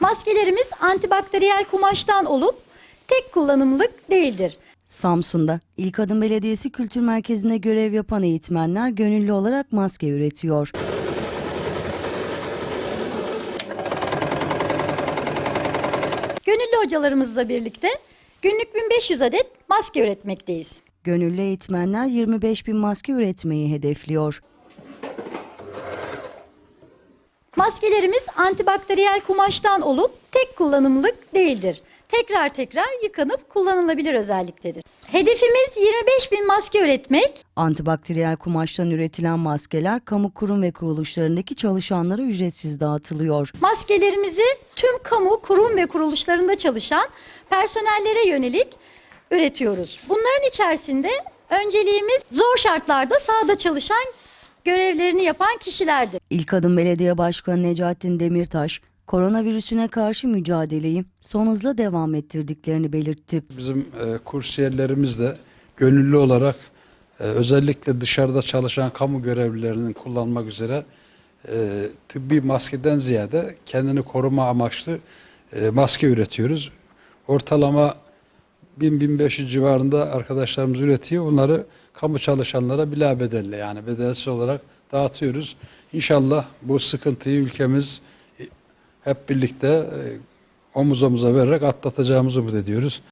Maskelerimiz antibakteriyel kumaştan olup tek kullanımlık değildir. Samsun'da İlk Adım Belediyesi Kültür Merkezi'nde görev yapan eğitmenler gönüllü olarak maske üretiyor. Gönüllü hocalarımızla birlikte günlük 1500 adet maske üretmekteyiz. Gönüllü eğitmenler 25 bin maske üretmeyi hedefliyor. Maskelerimiz antibakteriyel kumaştan olup tek kullanımlık değildir. Tekrar tekrar yıkanıp kullanılabilir özelliktedir. Hedefimiz 25 bin maske üretmek. Antibakteriyel kumaştan üretilen maskeler kamu kurum ve kuruluşlarındaki çalışanlara ücretsiz dağıtılıyor. Maskelerimizi tüm kamu, kurum ve kuruluşlarında çalışan personellere yönelik üretiyoruz. Bunların içerisinde önceliğimiz zor şartlarda sahada çalışan görevlerini yapan kişilerdir. İlk Adım Belediye Başkanı Necaettin Demirtaş, koronavirüsüne karşı mücadeleyi son hızla devam ettirdiklerini belirtti. Bizim e, kursiyerlerimiz de gönüllü olarak e, özellikle dışarıda çalışan kamu görevlilerinin kullanmak üzere e, tıbbi maskeden ziyade kendini koruma amaçlı e, maske üretiyoruz. Ortalama 1000-1500 civarında arkadaşlarımız üretiyor. Bunları kamu çalışanlara bila bedelle yani bedelsiz olarak dağıtıyoruz. İnşallah bu sıkıntıyı ülkemiz e, hep birlikte e, omuz omuza vererek atlatacağımızı umut ediyoruz.